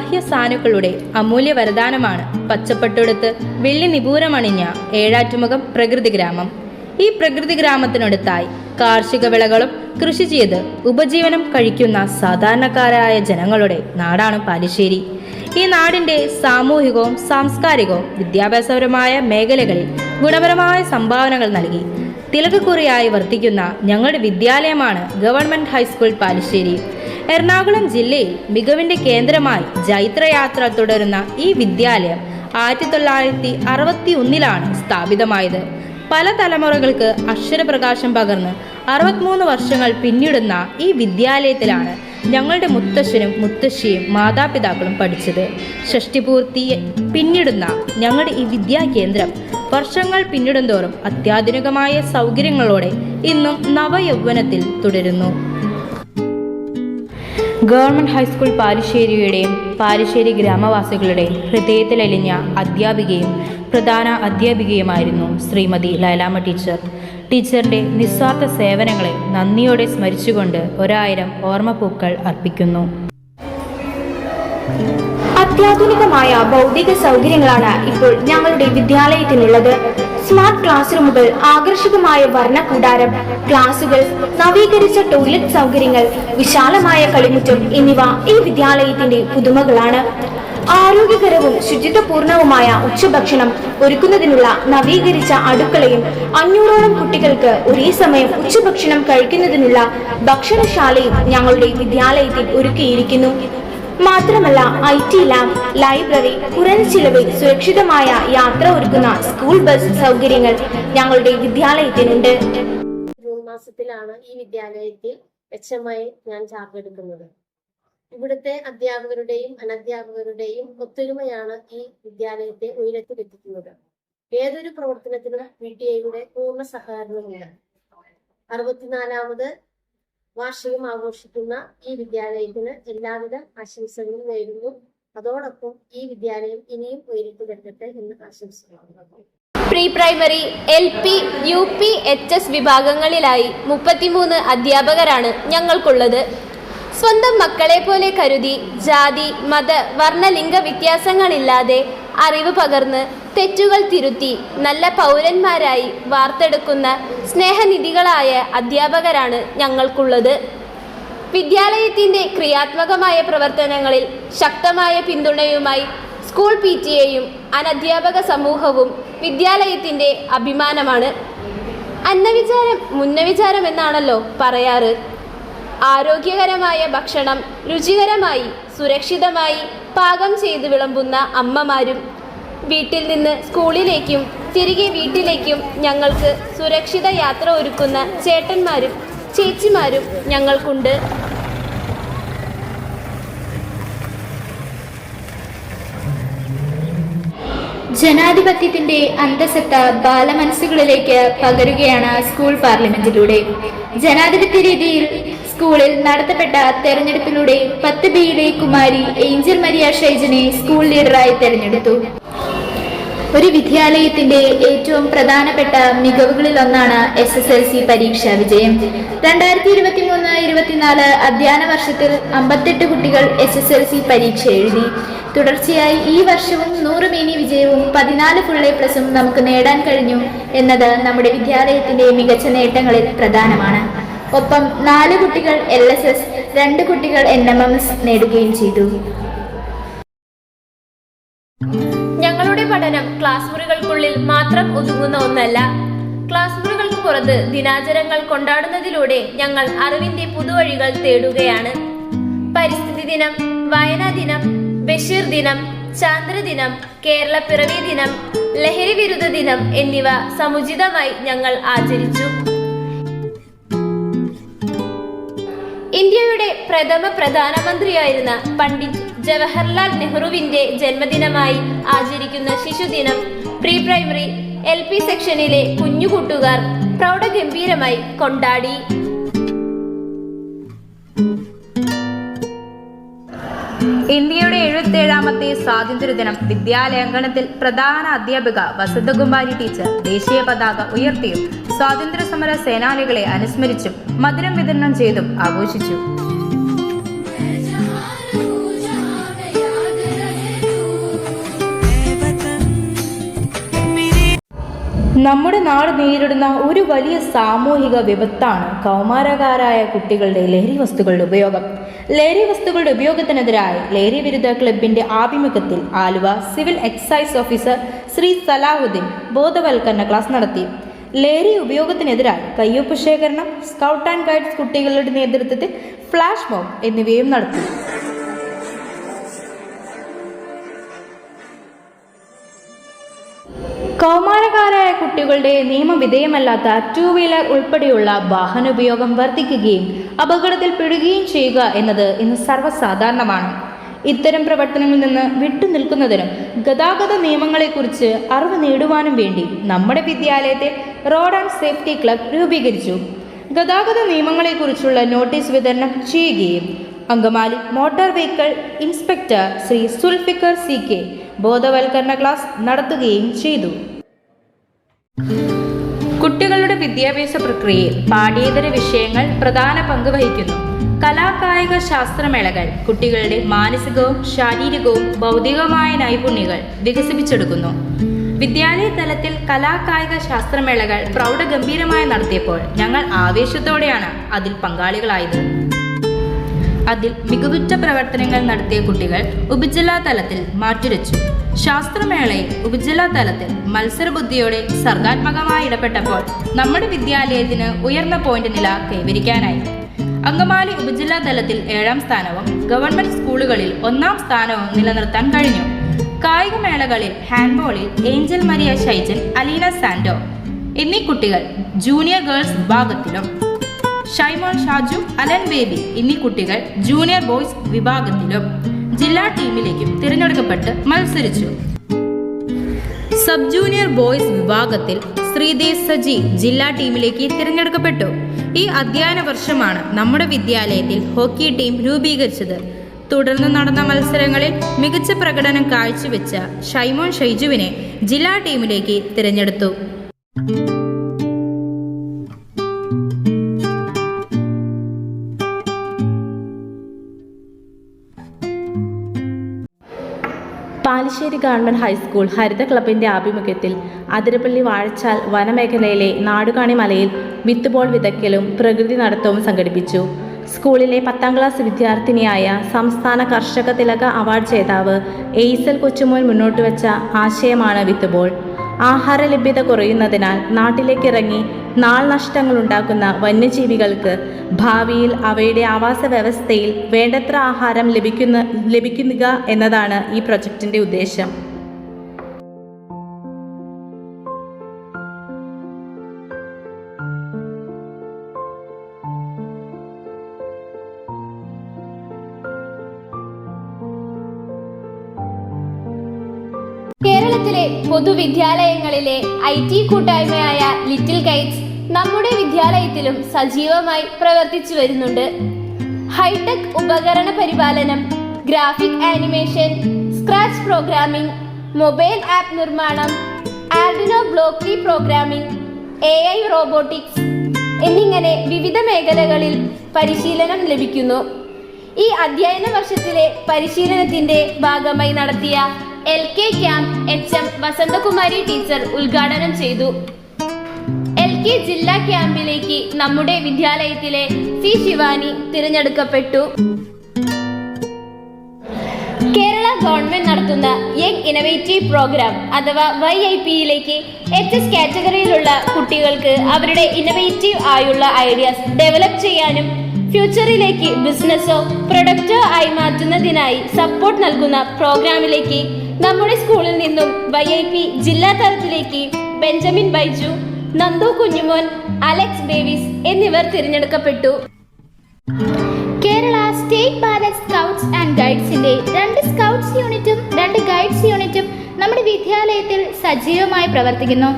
സഹ്യസാനുക്കളുടെ അമൂല്യ വരദാനമാണ് പച്ചപ്പട്ടെടുത്ത് വെള്ളി നിപൂരമണിഞ്ഞ ഏഴാറ്റുമുഖം പ്രകൃതി ഗ്രാമം. ഈ പ്രകൃതി ഗ്രാമത്തിനടുത്തായി കാർഷിക വിളകളും കൃഷി ചെയ്ത് ഉപജീവനം കഴിക്കുന്ന സാധാരണക്കാരായ ജനങ്ങളുടെ നാടാണ് പാലിശ്ശേരി. ഈ നാടിന്റെ സാമൂഹികവും സാംസ്കാരികവും വിദ്യാഭ്യാസപരമായ മേഖലകളിൽ ഗുണപരമായ സംഭാവനകൾ നൽകി തിലകക്കുറിയായി വർത്തിക്കുന്ന ഞങ്ങളുടെ വിദ്യാലയമാണ് government high school Palissery. Ernakulam ജില്ലയിൽ മികവിന്റെ കേന്ദ്രമായി ജൈത്രയാത്ര തുടരുന്ന ഈ വിദ്യാലയം ആയിരത്തി തൊള്ളായിരത്തി അറുപത്തി ഒന്നിലാണ് സ്ഥാപിതമായത്. പല തലമുറകൾക്ക് അക്ഷരപ്രകാശം പകർന്ന് അറുപത്തിമൂന്ന് വർഷങ്ങൾ പിന്നിടുന്ന ഈ വിദ്യാലയത്തിലാണ് ഞങ്ങളുടെ മുത്തശ്ശനും മുത്തശ്ശിയും മാതാപിതാക്കളും പഠിച്ചത്. ഷഷ്ടിപൂർത്തി പിന്നിടുന്ന ഞങ്ങളുടെ ഈ വിദ്യാകേന്ദ്രം വർഷങ്ങൾ പിന്നിടുന്തോറും അത്യാധുനികമായ സൗകര്യങ്ങളോടെ ഇന്നും നവയൗവനത്തിൽ തുടരുന്നു. ഗവൺമെന്റ് ഹൈസ്കൂൾ പാലിശ്ശേരിയുടെയും പാലിശ്ശേരി ഗ്രാമവാസികളുടെയും ഹൃദയത്തിലലിഞ്ഞ അധ്യാപികയും പ്രധാന അധ്യാപികയുമായിരുന്നു ശ്രീമതി ലൈലാമ ടീച്ചർ. ടീച്ചറിന്റെ നിസ്വാർത്ഥ സേവനങ്ങളെ നന്ദിയോടെ സ്മരിച്ചുകൊണ്ട് ഒരായിരം ഓർമ്മപ്പൂക്കൾ അർപ്പിക്കുന്നു. അത്യാധുനികമായ ഭൗതിക സൗകര്യങ്ങളാണ് ഇപ്പോൾ ഞങ്ങളുടെ വിദ്യാലയത്തിനുള്ളത്. സ്മാർട്ട് ക്ലാസ് റൂമുകൾ ആകർഷകമായ വർണക്കൂടാരം ക്ലാസുകൾ നവീകരിച്ച ടോയ്ലറ്റ് സൗകര്യങ്ങൾ വിശാലമായ കളിമുറ്റം എന്നിവ ഈ വിദ്യാലയത്തിന്റെ പുതുമകളാണ്. ആരോഗ്യകരവും ശുചിത്വപൂർണവുമായ ഉച്ചഭക്ഷണം ഒരുക്കുന്നതിനുള്ള നവീകരിച്ച അടുക്കളയും അഞ്ഞൂറോളം കുട്ടികൾക്ക് ഒരേ സമയം ഉച്ചഭക്ഷണം കഴിക്കുന്നതിനുള്ള ഭക്ഷണശാലയും ഞങ്ങളുടെ വിദ്യാലയത്തിൽ ഒരുക്കിയിരിക്കുന്നു. മാത്രമല്ല ഐ ടി ലാബ് ലൈബ്രറി കുറഞ്ഞ ചിലവിൽ സുരക്ഷിതമായ യാത്ര ഒരുക്കുന്ന സ്കൂൾ ബസ് സൗകര്യങ്ങൾ ഞങ്ങളുടെ വിദ്യാലയത്തിനുണ്ട്. ജൂൺ മാസത്തിലാണ് ഈ വിദ്യാലയത്തിൽ എച്ച് എം ഐ ഞാൻ ചാർജ് എടുക്കുന്നത് ഇവിടുത്തെ അധ്യാപകരുടെയും അനധ്യാപകരുടെയും ഒത്തൊരുമയാണ് ഈ വിദ്യാലയത്തെ ഉയരത്തിലെത്തിക്കുന്നത്. ഏതൊരു പ്രവർത്തനത്തിനും പി ടി ഐയുടെ പൂർണ സഹകരണമുണ്ട് അറുപത്തിനാലാമത് വാർഷികം ആഘോഷിക്കുന്ന ഈ വിദ്യാലയത്തിന് എല്ലാവിധ ആശംസകളും നേരുന്നു. അതോടൊപ്പം ഈ വിദ്യാലയം ഇനിയും ഉയരത്തിലെത്തട്ടെ എന്ന് ആശംസിക്കുന്നു. Pre primary L P U P H S വിഭാഗങ്ങളിലായി മുപ്പത്തിമൂന്ന് അധ്യാപകരാണ് ഞങ്ങൾക്കുള്ളത്. സ്വന്തം മക്കളെ പോലെ കരുതി ജാതി മത വർണലിംഗ വ്യത്യാസങ്ങളില്ലാതെ അറിവ് പകർന്ന് തെറ്റുകൾ തിരുത്തി നല്ല പൗരന്മാരായി വാർത്തെടുക്കുന്ന സ്നേഹനിധികളായ അധ്യാപകരാണ് ഞങ്ങൾക്കുള്ളത്. വിദ്യാലയത്തിന്റെ ക്രിയാത്മകമായ പ്രവർത്തനങ്ങളിൽ ശക്തമായ പിന്തുണയുമായി സ്കൂൾ പി ടി എയും അനധ്യാപക സമൂഹവും വിദ്യാലയത്തിന്റെ അഭിമാനമാണ്. അന്നവിചാരം മുന്നവിചാരം എന്നാണല്ലോ പറയാറ്. ആരോഗ്യകരമായ ഭക്ഷണം രുചികരമായി സുരക്ഷിതമായി പാകം ചെയ്ത് വിളമ്പുന്ന അമ്മമാരും വീട്ടിൽ നിന്ന് സ്കൂളിലേക്കും തിരികെ വീട്ടിലേക്കും ഞങ്ങൾക്ക് സുരക്ഷിത യാത്ര ഒരുക്കുന്ന ചേട്ടന്മാരും ചേച്ചിമാരും ഞങ്ങൾക്കുണ്ട്. ജനാധിപത്യത്തിന്റെ അന്തസത്ത ബാലമനസ്സുകളിലേക്ക് പകരുകയാണ് സ്കൂൾ പാർലമെന്റിലൂടെ. ജനാധിപത്യ രീതിയിൽ സ്കൂളിൽ നടത്തപ്പെട്ട തെരഞ്ഞെടുപ്പിലൂടെ പത്ത് ബിയിലെ കുമാരി ഏഞ്ചൽ മരിയ ഷൈജനെ സ്കൂൾ ലീഡറായി തെരഞ്ഞെടുത്തു. ഒരു വിദ്യാലയത്തിന്റെ ഏറ്റവും പ്രധാനപ്പെട്ട മികവുകളിൽ ഒന്നാണ് എസ് എസ് എൽ സി പരീക്ഷാ വിജയം. രണ്ടായിരത്തി ഇരുപത്തി മൂന്ന് ഇരുപത്തിനാല് അധ്യയന വർഷത്തിൽ അമ്പത്തെട്ട് കുട്ടികൾ എസ് എസ് എൽ സി പരീക്ഷ എഴുതി. തുടർച്ചയായി ഈ വർഷവും നൂറ് മിനി വിജയവും പതിനാല് ഫുൾ എ പ്ലസും നമുക്ക് നേടാൻ കഴിഞ്ഞു എന്നത് നമ്മുടെ വിദ്യാലയത്തിന്റെ മികച്ച നേട്ടങ്ങളിൽ പ്രധാനമാണ്. ഒപ്പം നാല് കുട്ടികൾ എൽ എസ് എസ് രണ്ട് കുട്ടികൾ എൻ എം എം എസ് നേടുകയും ചെയ്തു. ഞങ്ങളുടെ പഠനം ക്ലാസ് മുറികൾക്കുള്ളിൽ മാത്രം ഒതുങ്ങുന്ന ഒന്നല്ല. ക്ലാസ് മുറികൾക്ക് പുറത്ത് ദിനാചരങ്ങൾ കൊണ്ടാടുന്നതിലൂടെ ഞങ്ങൾ അറിവിന്റെ പുതുവഴികൾ തേടുകയാണ്. പരിസ്ഥിതി ദിനം വായനാ ദിനം ബഷീർ ദിനം ചാന്ദ്രദിനം കേരള പിറവി ദിനം ലഹരി വിരുദ്ധ ദിനം എന്നിവ സമുചിതമായി ഞങ്ങൾ ആചരിച്ചു. ഇന്ത്യയുടെ പ്രഥമ പ്രധാനമന്ത്രിയായിരുന്ന പണ്ഡിറ്റ് ജവഹർലാൽ നെഹ്റുവിന്റെ ജന്മദിനമായി ആചരിക്കുന്ന ശിശുദിനം പ്രീ പ്രൈമറി എൽ പി സെക്ഷനിലെ കുഞ്ഞുകൂട്ടുകാർ പ്രൗഢഗംഭീരമായി കൊണ്ടാടി. ഇന്ത്യയുടെ എഴുപത്തേഴാമത്തെ സ്വാതന്ത്ര്യദിനം വിദ്യാലയങ്കണത്തിൽ പ്രധാന അധ്യാപിക വസന്തകുമാരി ടീച്ചർ ദേശീയ പതാക ഉയർത്തിയും സ്വാതന്ത്ര്യ സമര സേനാനികളെ അനുസ്മരിച്ചും മധുരം വിതരണം ചെയ്തും ആഘോഷിച്ചു. നമ്മുടെ നാട് നേരിടുന്ന ഒരു വലിയ സാമൂഹിക വിപത്താണ് കൗമാരക്കാരായ കുട്ടികളുടെ ലഹരി വസ്തുക്കളുടെ ഉപയോഗം. ലഹരി വസ്തുക്കളുടെ ഉപയോഗത്തിനെതിരായി ലഹരി വിരുദ്ധ ക്ലബിന്റെ ആഭിമുഖ്യത്തിൽ Aluva civil excise officer Shri Salahuddin ബോധവൽക്കരണ ക്ലാസ് നടത്തി. ലഹരി ഉപയോഗത്തിനെതിരായി കയ്യൊപ്പ് ശേഖരണം സ്കൗട്ട് ആൻഡ് ഗൈഡ്സ് കുട്ടികളുടെ നേതൃത്വത്തിൽ ഫ്ലാഷ് മോബ് എന്നിവയും നടത്തി. കൗമാരക്കാരായ കുട്ടികളുടെ നിയമവിധേയമല്ലാത്ത ടൂ വീലർ ഉൾപ്പെടെയുള്ള വാഹനോപയോഗം വർദ്ധിക്കുകയും അപകടത്തിൽ പെടുകയും ചെയ്യുക എന്നത് ഇന്ന് സർവസാധാരണമാണ്. ഇത്തരം പ്രവർത്തനങ്ങളിൽ നിന്ന് വിട്ടുനിൽക്കുന്നതിനും ഗതാഗത നിയമങ്ങളെക്കുറിച്ച് അറിവ് നേടുവാനും വേണ്ടി നമ്മുടെ വിദ്യാലയത്തിൽ റോഡ് ആൻഡ് സേഫ്റ്റി ക്ലബ് രൂപീകരിച്ചു. ഗതാഗത നിയമങ്ങളെക്കുറിച്ചുള്ള നോട്ടീസ് വിതരണം ചെയ്യുകയും Angamaly motor vehicle inspector Shri Sulfikar C K ബോധവൽക്കരണ ക്ലാസ് നടത്തുകയും ചെയ്തു. കുട്ടികളുടെ വിദ്യാഭ്യാസ പ്രക്രിയയിൽ പാഠ്യേതര വിഷയങ്ങൾ പ്രധാന പങ്ക് വഹിക്കുന്നു. കലാകായിക ശാസ്ത്രമേളകൾ കുട്ടികളുടെ മാനസികവും ശാരീരികവും ഭൗതികവുമായ നൈപുണ്യങ്ങൾ വികസിപ്പിച്ചെടുക്കുന്നു. വിദ്യാലയ തലത്തിൽ കലാകായിക ശാസ്ത്രമേളകൾ പ്രൗഢഗംഭീരമായി നടത്തിയപ്പോൾ ഞങ്ങൾ ആവേശത്തോടെയാണ് അതിൽ പങ്കാളികളായത്. അതിൽ മികവുറ്റ പ്രവർത്തനങ്ങൾ നടത്തിയ കുട്ടികൾ ഉപജില്ലാ തലത്തിൽ മാറ്റുരച്ചു. ശാസ്ത്രമേളയിൽ ഉപജില്ലാ തലത്തിൽ മത്സരബുദ്ധിയോടെ സർഗാത്മകമായി ഇടപെട്ടപ്പോൾ നമ്മുടെ വിദ്യാലയത്തിന് ഉയർന്ന പോയിന്റ് നില കൈവരിക്കാനായി. അങ്കമാലി ഉപജില്ലാ തലത്തിൽ ഏഴാം സ്ഥാനവും ഗവൺമെന്റ് സ്കൂളുകളിൽ ഒന്നാം സ്ഥാനവും നിലനിർത്താൻ കഴിഞ്ഞു. കായികമേളകളിൽ ഹാൻഡ്ബോളിൽ ഏഞ്ചൽ മരിയ ഷൈജൻ അലീന സാൻഡോ എന്നീ കുട്ടികൾ ജൂനിയർ ഗേൾസ് വിഭാഗത്തിലും. ഷൈമോൻ ഷാജു അലൻ ബേബി എന്നീ കുട്ടികൾ ജൂനിയർ ബോയ്സ് വിഭാഗത്തിലും. ജില്ലാ ടീമിലേക്കും തിരഞ്ഞെടുക്കപ്പെട്ട് മത്സരിച്ചു. സബ് ജൂനിയർ ബോയ്സ് വിഭാഗത്തിൽ ശ്രീദേവ് സജി ജില്ലാ ടീമിലേക്ക് തിരഞ്ഞെടുക്കപ്പെട്ടു. ഈ അധ്യയന വർഷമാണ് നമ്മുടെ വിദ്യാലയത്തിൽ ഹോക്കി ടീം രൂപീകരിച്ചത്. തുടർന്ന് നടന്ന മത്സരങ്ങളിൽ മികച്ച പ്രകടനം കാഴ്ചവെച്ച ഷൈമോൻ ഷൈജുവിനെ ജില്ലാ ടീമിലേക്ക് തിരഞ്ഞെടുത്തു. പാലിശ്ശേരി ഗവൺമെന്റ് ഹൈസ്കൂൾ ഹരിത ക്ലബിന്റെ ആഭിമുഖ്യത്തിൽ അതിരപ്പള്ളി വാഴച്ചാൽ വനമേഖലയിലെ നാടുകാണി മലയിൽ വിത്തുബോൾ വിതയ്ക്കലും പ്രകൃതി നടത്തവും സംഘടിപ്പിച്ചു. സ്കൂളിലെ പത്താം ക്ലാസ് വിദ്യാർത്ഥിനിയായ സംസ്ഥാന കർഷക തിലക അവാർഡ് ജേതാവ് എയ്സൽ കൊച്ചുമോൻ മുന്നോട്ട് വെച്ച ആശയമാണ് വിത്തുബോൾ. ആഹാര ലഭ്യത കുറയുന്നതിനാൽ നാട്ടിലേക്കിറങ്ങി നാൾ നഷ്ടങ്ങളുണ്ടാക്കുന്ന വന്യജീവികൾക്ക് ഭാവിയിൽ അവയുടെ ആവാസ വ്യവസ്ഥയിൽ വേണ്ടത്ര ആഹാരം ലഭിക്കുന്ന ലഭിക്കുക എന്നതാണ് ഈ പ്രൊജക്ടിന്റെ ഉദ്ദേശം. പൊതുവിദ്യാലയങ്ങളിലെ ഐ ടി കൂട്ടായ്മയായ ലിറ്റിൽ ഗൈഡ്സ് നമ്മുടെ വിദ്യാലയത്തിലും സജീവമായി പ്രവർത്തിച്ചു വരുന്നുണ്ട്. ഹൈടെക് ഉപകരണ പരിപാലനം graphic animation scratch programming mobile app നിർമ്മാണം Arduino blocky programming A I robotics എന്നിങ്ങനെ വിവിധ മേഖലകളിൽ പരിശീലനം ലഭിക്കുന്നു. ഈ അധ്യയന വർഷത്തിലെ പരിശീലനത്തിന്റെ ഭാഗമായി നടത്തിയ L K camp H M Vasanthakumari teacher ഉദ്ഘാടനം ചെയ്തു. എൽ കെ ജില്ലാ ക്യാമ്പിലേക്ക് നമ്മുടെ വിദ്യാലയത്തിലെ സി ശിവാനി തിരഞ്ഞെടുക്കപ്പെട്ടു. കേരള ഗവൺമെന്റ് നടത്തുന്ന യങ് ഇന്നവേറ്റീവ് പ്രോഗ്രാം അഥവാ വൈ ഐ പിയിലേക്ക് എച്ച് എസ് കാറ്റഗറിയിലുള്ള കുട്ടികൾക്ക് അവരുടെ ഇന്നവേറ്റീവ് ആയുള്ള ഐഡിയാസ് ഡെവലപ്പ് ചെയ്യാനും ഫ്യൂച്ചറിലേക്ക് ബിസിനസ്സോ പ്രൊഡക്റ്റോ ആയി മാറ്റുന്നതിനായി സപ്പോർട്ട് നൽകുന്ന പ്രോഗ്രാമിലേക്ക് നമ്മുടെ സ്കൂളിൽ നിന്നും വൈ ഐ പി ജില്ലാ തലത്തിലേക്ക് Benjamin Baiju Nandu Kunjumon Alex Bevis എന്നിവർ തിരഞ്ഞെടുക്കപ്പെട്ടു. Kerala state Bharat scouts and ഗൈഡ്സിന്റെ രണ്ട് സ്കൗട്ട്സ് യൂണിറ്റും രണ്ട് ഗൈഡ്സ് യൂണിറ്റും നമ്മുടെ വിദ്യാലയത്തിൽ സജീവമായി പ്രവർത്തിക്കുന്നു.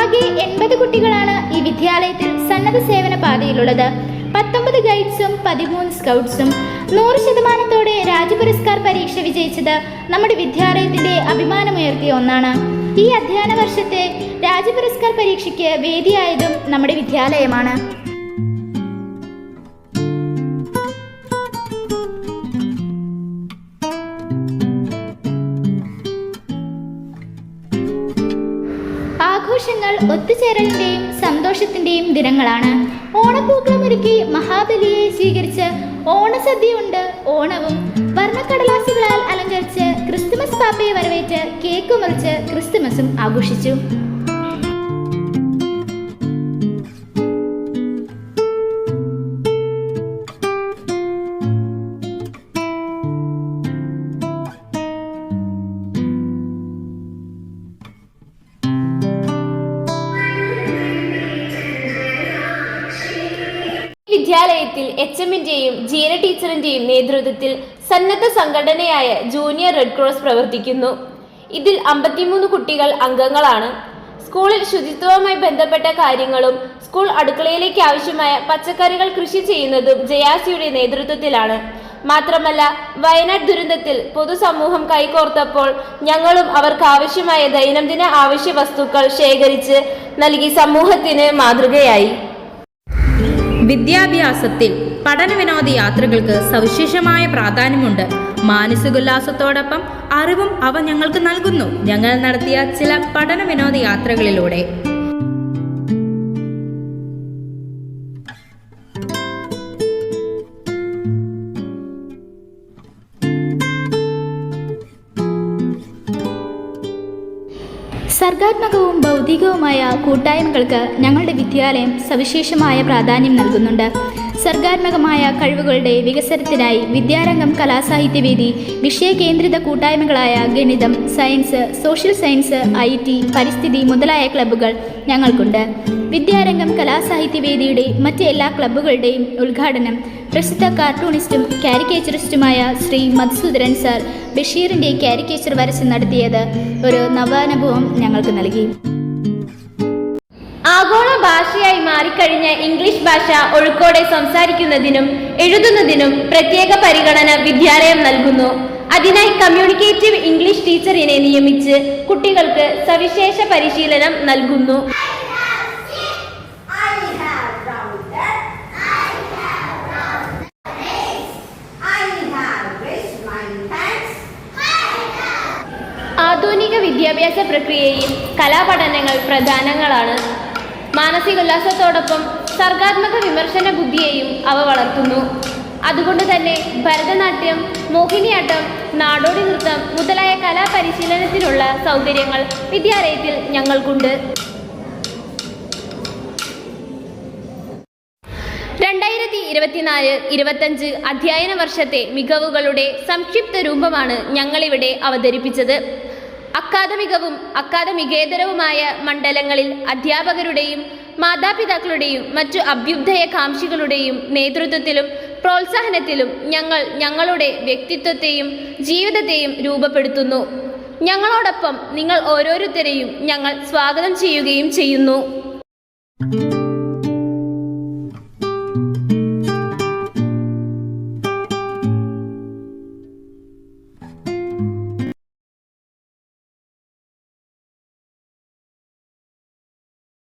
ആകെ എൺപത് കുട്ടികളാണ് ഈ വിദ്യാലയത്തിൽ സന്നദ്ധ സേവന പാതയിലുള്ളത്. പത്തൊമ്പത് ഗൈഡ്സും പതിമൂന്ന് സ്കൗട്ട്സും നൂറ് ശതമാനത്തോടെ രാജ്യപുരസ്കാർ പരീക്ഷ വിജയിച്ചത് നമ്മുടെ വിദ്യാലയത്തിന്റെ അഭിമാനമുയർത്തിയ ഒന്നാണ്. ഈ അധ്യയന വർഷത്തെ രാജ്യപുരസ്കാർ പരീക്ഷയ്ക്ക് വേദിയായതും നമ്മുടെ വിദ്യാലയമാണ്. ആഘോഷ ആഘോഷങ്ങൾ ഒത്തുചേരലിന്റെയും സന്തോഷത്തിന്റെയും ദിനങ്ങളാണ്. ഓണപ്പൂക്കളമൊരുക്കി മഹാബലിയെ സ്വീകരിച്ച് ഓണസദ്യയുണ്ട് ഓണവും. വർണക്കടലാസുകളാൽ അലങ്കരിച്ച് ക്രിസ്തുമസ് പാപ്പയെ വരവേറ്റ് കേക്ക് മുറിച്ച് ക്രിസ്തുമസും ആഘോഷിച്ചു. വിദ്യാലയത്തിൽ എച്ച് എമ്മിന്റെയും ജീന ടീച്ചറിന്റെയും നേതൃത്വത്തിൽ സന്നദ്ധ സംഘടനയായ ജൂനിയർ റെഡ് ക്രോസ് പ്രവർത്തിക്കുന്നു. ഇതിൽ അമ്പത്തിമൂന്ന് കുട്ടികൾ അംഗങ്ങളാണ്. സ്കൂളിൽ ശുചിത്വവുമായി ബന്ധപ്പെട്ട കാര്യങ്ങളും സ്കൂൾ അടുക്കളയിലേക്ക് ആവശ്യമായ പച്ചക്കറികൾ കൃഷി ചെയ്യുന്നതും ജയാസിയുടെ നേതൃത്വത്തിലാണ്. മാത്രമല്ല വയനാട് ദുരന്തത്തിൽ പൊതുസമൂഹം കൈകോർത്തപ്പോൾ ഞങ്ങളും അവർക്ക് ആവശ്യമായ ദൈനംദിന ആവശ്യ വസ്തുക്കൾ ശേഖരിച്ച് നൽകി സമൂഹത്തിന് മാതൃകയായി. വിദ്യാഭ്യാസത്തിൽ പഠനവിനോദ യാത്രകൾക്ക് സവിശേഷമായ പ്രാധാന്യമുണ്ട്. മാനസികോല്ലാസത്തോടൊപ്പം അറിവും അവ ഞങ്ങൾക്ക് നൽകുന്നു. ഞങ്ങൾ നടത്തിയ ചില പഠന വിനോദ യാത്രകളിലൂടെ. സർഗാത്മകവും ഭൗതികവുമായ കൂട്ടായ്മകൾക്ക് ഞങ്ങളുടെ വിദ്യാലയം സവിശേഷമായ പ്രാധാന്യം നൽകുന്നുണ്ട്. സർഗാത്മകമായ കഴിവുകളുടെ വികസനത്തിനായി വിദ്യാരംഗം കലാസാഹിത്യവേദി വിഷയകേന്ദ്രിത കൂട്ടായ്മകളായ ഗണിതം science social science I T പരിസ്ഥിതി മുതലായ ക്ലബ്ബുകൾ ഞങ്ങൾക്കുണ്ട്. വിദ്യാരംഗം കലാസാഹിത്യവേദിയുടെ മറ്റ് എല്ലാ ക്ലബ്ബുകളുടെയും ഉദ്ഘാടനം പ്രസിദ്ധ കാർട്ടൂണിസ്റ്റും കാരിക്കേച്ചറിസ്റ്റുമായ ശ്രീ മധുസൂദരൻ സാർ ബഷീറിന്റെ കാരിക്കേച്ചർ വരച്ച് നടത്തിയത് ഒരു നവാനുഭവം ഞങ്ങൾക്ക് നൽകി. ഭാഷയായി മാറിക്കഴിഞ്ഞ ഇംഗ്ലീഷ് ഭാഷ ഒഴുക്കോടെ സംസാരിക്കുന്നതിനും എഴുതുന്നതിനും പ്രത്യേക പരിഗണന വിദ്യാലയം നൽകുന്നു അതിനായി കമ്മ്യൂണിക്കേറ്റീവ് ഇംഗ്ലീഷ് ടീച്ചറിനെ നിയമിച്ച് കുട്ടികൾക്ക് സവിശേഷ പരിശീലനം നൽകുന്നു. ആധുനിക വിദ്യാഭ്യാസ പ്രക്രിയയിൽ കലാപഠനങ്ങൾ പ്രധാനങ്ങളാണ് മാനസികോല്ലാസത്തോടൊപ്പം സർഗാത്മക വിമർശന ബുദ്ധിയെയും അവ വളർത്തുന്നു. അതുകൊണ്ട് തന്നെ ഭരതനാട്യം മോഹിനിയാട്ടം നാടോടി നൃത്തം മുതലായ കലാപരിശീലനത്തിനുള്ള സൗകര്യങ്ങൾ വിദ്യാലയത്തിൽ ഞങ്ങൾക്കുണ്ട്. രണ്ടായിരത്തി ഇരുപത്തിനാല് ഇരുപത്തഞ്ച് അധ്യയന വർഷത്തെ മികവുകളുടെ സംക്ഷിപ്ത രൂപമാണ് ഞങ്ങളിവിടെ അവതരിപ്പിച്ചത്. അക്കാദമികവും അക്കാദമികേതരവുമായ മണ്ഡലങ്ങളിൽ അധ്യാപകരുടെയും മാതാപിതാക്കളുടെയും മറ്റു അഭ്യുദയകാംക്ഷികളുടെയും നേതൃത്വത്തിലും പ്രോത്സാഹനത്തിലും ഞങ്ങൾ ഞങ്ങളുടെ വ്യക്തിത്വത്തെയും ജീവിതത്തെയും രൂപപ്പെടുത്തുന്നു. ഞങ്ങളോടൊപ്പം നിങ്ങൾ ഓരോരുത്തരെയും ഞങ്ങൾ സ്വാഗതം ചെയ്യുകയും ചെയ്യുന്നു.